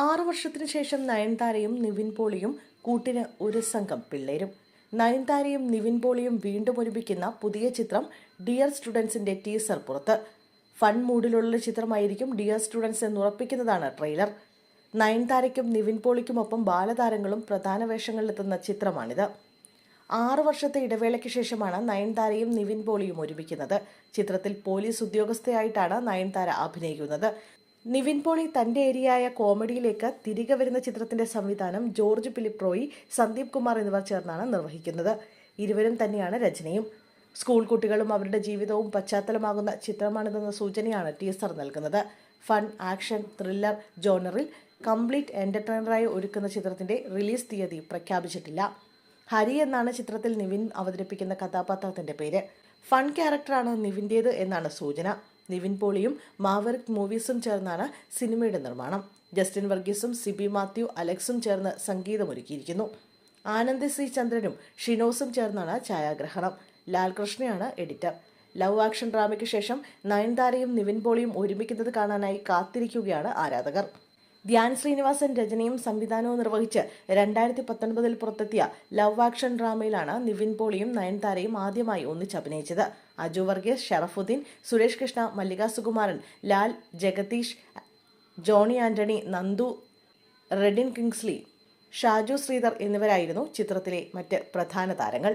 ആറു വർഷത്തിനു ശേഷം നയൻതാരയും നിവിൻ പോളിയും കൂട്ടിന് ഒരു സംഘം പിള്ളേരും. നയൻതാരയും നിവിൻ പോളിയും വീണ്ടും ഒരുമിക്കുന്ന പുതിയ ചിത്രം ഡിയർ സ്റ്റുഡൻസിന്റെ ടീസർ പുറത്ത്. ഫൺ മൂഡിലുള്ള ചിത്രമായിരിക്കും ഡിയർ സ്റ്റുഡൻസ് എന്ന് ഉറപ്പിക്കുന്നതാണ് ട്രെയിലർ. നയൻതാരയ്ക്കും നിവിൻ പോളിക്കുമൊപ്പം ബാലതാരങ്ങളും പ്രധാന വേഷങ്ങളിലെത്തുന്ന ചിത്രമാണിത്. ആറു വർഷത്തെ ഇടവേളയ്ക്ക് ശേഷമാണ് നയൻതാരയും നിവിൻ പോളിയും ഒരുമിക്കുന്നത്. ചിത്രത്തിൽ പോലീസ് ഉദ്യോഗസ്ഥയായിട്ടാണ് നയൻതാര അഭിനയിക്കുന്നത്. നിവിൻ പോളി തന്റെ ഏരിയയായ കോമഡിയിലേക്ക് തിരികെ വരുന്ന ചിത്രത്തിന്റെ സംവിധാനം George Philip Roy Sandeep Kumar എന്നിവർ ചേർന്നാണ് നിർവഹിക്കുന്നത്. ഇരുവരും തന്നെയാണ് രചനയും. സ്കൂൾ കുട്ടികളും അവരുടെ ജീവിതവും പശ്ചാത്തലമാകുന്ന ചിത്രമാണിതെന്ന സൂചനയാണ് ടീസർ നൽകുന്നത്. ഫൺ ആക്ഷൻ ത്രില്ലർ ജോണറിൽ കംപ്ലീറ്റ് എന്റർടൈനറായി ഒരുക്കുന്ന ചിത്രത്തിന്റെ റിലീസ് തീയതി പ്രഖ്യാപിച്ചിട്ടില്ല. ഹരി എന്നാണ് ചിത്രത്തിൽ നിവിൻ അവതരിപ്പിക്കുന്ന കഥാപാത്രത്തിന്റെ പേര്. ഫൺ ക്യാരക്ടറാണ് നിവിന്റേത് എന്നാണ് സൂചന. നിവിൻ പോളിയും മാവറിക് മൂവീസും ചേർന്നാണ് സിനിമയുടെ നിർമ്മാണം. ജസ്റ്റിൻ വർഗീസും സിബി മാത്യു അലക്സും ചേർന്ന് സംഗീതമൊരുക്കിയിരിക്കുന്നു. ആനന്ദ് സി ചന്ദ്രനും ഷിനോസും ചേർന്നാണ് ഛായാഗ്രഹണം. ലാൽകൃഷ്ണയാണ് എഡിറ്റർ. ലവ് ആക്ഷൻ ഡ്രാമയ്ക്ക് ശേഷം നയൻതാരയും നിവിൻ പോളിയും ഒരുമിക്കുന്നത് കാണാനായി കാത്തിരിക്കുകയാണ് ആരാധകർ. ധ്യാൻ ശ്രീനിവാസൻ രചനയും സംവിധാനവും നിർവഹിച്ച് രണ്ടായിരത്തി പത്തൊൻപതിൽ പുറത്തെത്തിയ ലവ് ആക്ഷൻ ഡ്രാമയിലാണ് നിവിൻ പോളിയും നയൻതാരയും ആദ്യമായി ഒന്നിച്ചഭിനയിച്ചത് Aju Varghese Sharafudheen Suresh Krishna Mallika Sukumaran Lal Jagadish Johny Antony Nandu Redin Kingsley Shaju Sreedhar എന്നിവരായിരുന്നു ചിത്രത്തിലെ മറ്റ് പ്രധാന താരങ്ങൾ.